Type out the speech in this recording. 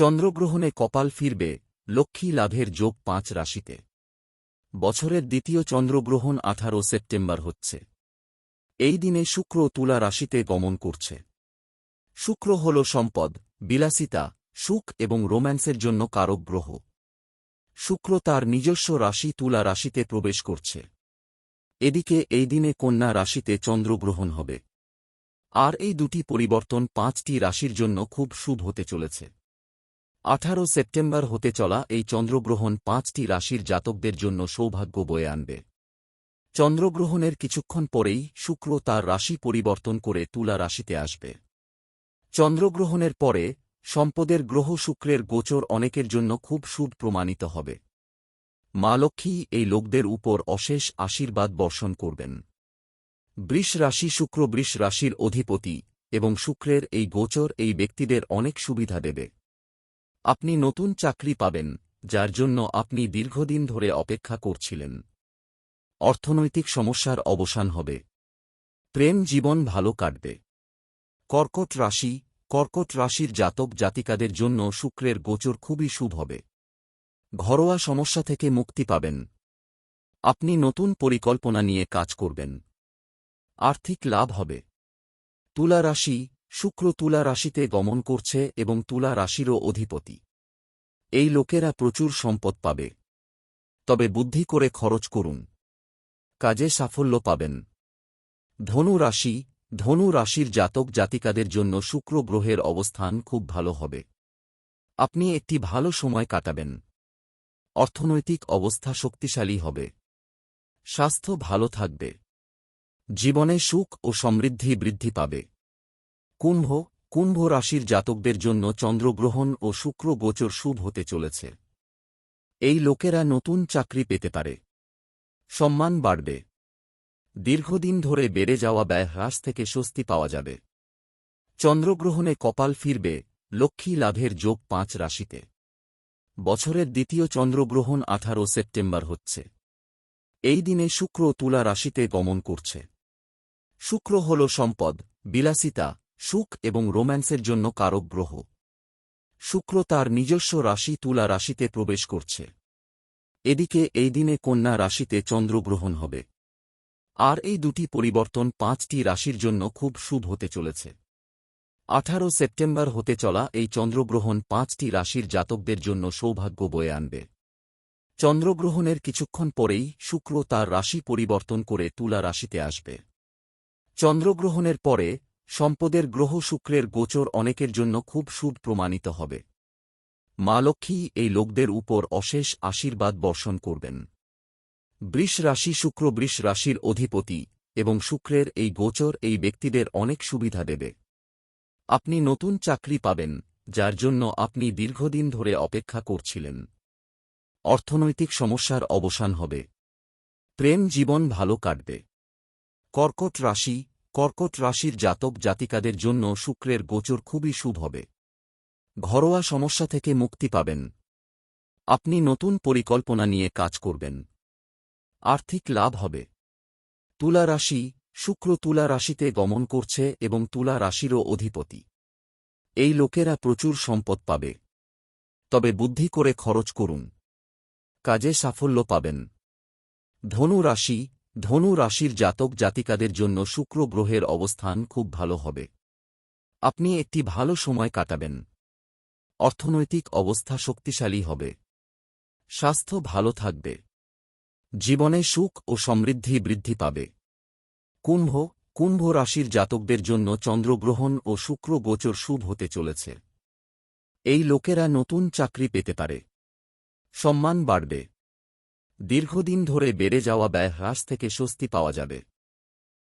চন্দ্রগ্রহণে কপাল ফিরবে, লক্ষ্মী লাভের যোগ পাঁচ রাশিতে। বছরের দ্বিতীয় চন্দ্রগ্রহণ আঠারো সেপ্টেম্বর হচ্ছে। এই দিনে শুক্র তুলা রাশিতে গমন করছে। শুক্র হল সম্পদ, বিলাসিতা, সুখ এবং রোম্যান্সের জন্য কারক গ্রহ। শুক্র তার নিজস্ব রাশি তুলা রাশিতে প্রবেশ করছে। এদিকে এই দিনে কন্যা রাশিতে চন্দ্রগ্রহণ হবে। আর এই দুটি পরিবর্তন পাঁচটি রাশির জন্য খুব শুভ হতে চলেছে। আঠারো সেপ্টেম্বর হতে চলা এই চন্দ্রগ্রহণ পাঁচটি রাশির জাতকদের জন্য সৌভাগ্য বয়ে আনবে। চন্দ্রগ্রহণের কিছুক্ষণ পরেই শুক্র তার রাশি পরিবর্তন করে তুলা রাশিতে আসবে। চন্দ্রগ্রহণের পরে সম্পদের গ্রহ শুক্রের গোচর অনেকের জন্য খুব শুভ প্রমাণিত হবে। মা লক্ষ্মী এই লোকদের উপর অশেষ আশীর্বাদ বর্ষণ করবেন। বৃষ রাশি শুক্র বৃষ রাশির অধিপতি এবং শুক্রের এই গোচর এই ব্যক্তিদের অনেক সুবিধা দেবে। আপনি নতুন চাকরি পাবেন, যার জন্য আপনি দীর্ঘদিন ধরে অপেক্ষা করছিলেন। অর্থনৈতিক সমস্যার অবসান হবে। প্রেম জীবন ভালো কাটবে। কর্কট রাশি, কর্কট রাশির জাতক জাতিকাদের জন্য শুক্রের গোচর খুবই শুভ হবে। ঘরোয়া সমস্যা থেকে মুক্তি পাবেন। আপনি নতুন পরিকল্পনা নিয়ে কাজ করবেন। আর্থিক লাভ হবে। তুলা রাশি শুক্র তুলা রাশিতে গমন করছে এবং তুলা রাশিরও অধিপতি। এই লোকেরা প্রচুর সম্পদ পাবে। তবে বুদ্ধি করে খরচ করুন। কাজে সাফল্য পাবেন। ধনু রাশি, ধনু রাশির জাতক জাতিকাদের জন্য শুক্র গ্রহের অবস্থান খুব ভালো হবে। আপনি একটি ভালো সময় কাটাবেন। অর্থনৈতিক অবস্থা শক্তিশালী হবে। স্বাস্থ্য ভালো থাকবে। জীবনে সুখ ও সমৃদ্ধি বৃদ্ধি পাবে। কুম্ভ কুম্ভ রাশির জাতকদের জন্য চন্দ্রগ্রহণ ও শুক্র গোচর শুভ হতে চলেছে। এই লোকেরা নতুন চাকরি পেতে পারে। সম্মান বাড়বে। দীর্ঘদিন ধরে বেড়ে যাওয়া ব্যয় হ্রাস থেকে স্বস্তি পাওয়া যাবে। চন্দ্রগ্রহণে কপাল ফিরবে, লক্ষ্মী লাভের যোগ পাঁচ রাশিতে। বছরের দ্বিতীয় চন্দ্রগ্রহণ আঠারো সেপ্টেম্বর হচ্ছে। এই দিনে শুক্র তুলা রাশিতে গমন করছে। শুক্র হল সম্পদ, বিলাসিতা সুখ এবং রোম্যান্সের জন্য কারক গ্রহ। শুক্র তার নিজস্ব রাশি তুলা রাশিতে প্রবেশ করছে। এদিকে এই দিনে কন্যা রাশিতে চন্দ্রগ্রহণ হবে। আর এই দুটি পরিবর্তন পাঁচটি রাশির জন্য খুব শুভ হতে চলেছে। আঠারো সেপ্টেম্বর হতে চলা এই চন্দ্রগ্রহণ পাঁচটি রাশির জাতকদের জন্য সৌভাগ্য বয়ে আনবে। চন্দ্রগ্রহণের কিছুক্ষণ পরেই শুক্র তার রাশি পরিবর্তন করে তুলা রাশিতে আসবে। চন্দ্রগ্রহণের পরে সম্পদের গ্রহ শুক্রের গোচর অনেকের জন্য খুব শুভ প্রমাণিত হবে। মা লক্ষ্মী এই লোকদের উপর অশেষ আশীর্বাদ বর্ষণ করবেন। বৃষ রাশি শুক্র বৃষ রাশির অধিপতি এবং শুক্রের এই গোচর এই ব্যক্তিদের অনেক সুবিধা দেবে। আপনি নতুন চাকরি পাবেন, যার জন্য আপনি দীর্ঘদিন ধরে অপেক্ষা করছিলেন। অর্থনৈতিক সমস্যার অবসান হবে। প্রেম জীবন ভালো কাটবে। কর্কট রাশি কর্কট রাশির জাতক জাতিকাদের জন্য শুক্রের গোচর খুবই শুভ হবে। ঘরোয়া সমস্যা থেকে মুক্তি পাবেন। আপনি নতুন পরিকল্পনা নিয়ে কাজ করবেন। আর্থিক লাভ হবে। তুলা রাশি, শুক্র তুলা রাশিতে গমন করছে এবং তুলা রাশিরও অধিপতি। এই লোকেরা প্রচুর সম্পদ পাবে। তবে বুদ্ধি করে খরচ করুন। কাজে সাফল্য পাবেন। ধনু রাশি ধনু রাশির জাতক জাতিকাদের জন্য শুক্র গ্রহের অবস্থান খুব ভালো হবে। আপনি একটি ভালো সময় কাটাবেন। অর্থনৈতিক অবস্থা শক্তিশালী হবে। স্বাস্থ্য ভালো থাকবে। জীবনে সুখ ও সমৃদ্ধি বৃদ্ধি পাবে। কুম্ভ কুম্ভ রাশির জাতকদের জন্য চন্দ্রগ্রহণ ও শুক্র গোচর শুভ হতে চলেছে। এই লোকেরা নতুন চাকরি পেতে পারে। সম্মান বাড়বে। দীর্ঘদিন ধরে বেড়ে যাওয়া ব্যয় হ্রাস থেকে স্বস্তি পাওয়া যাবে।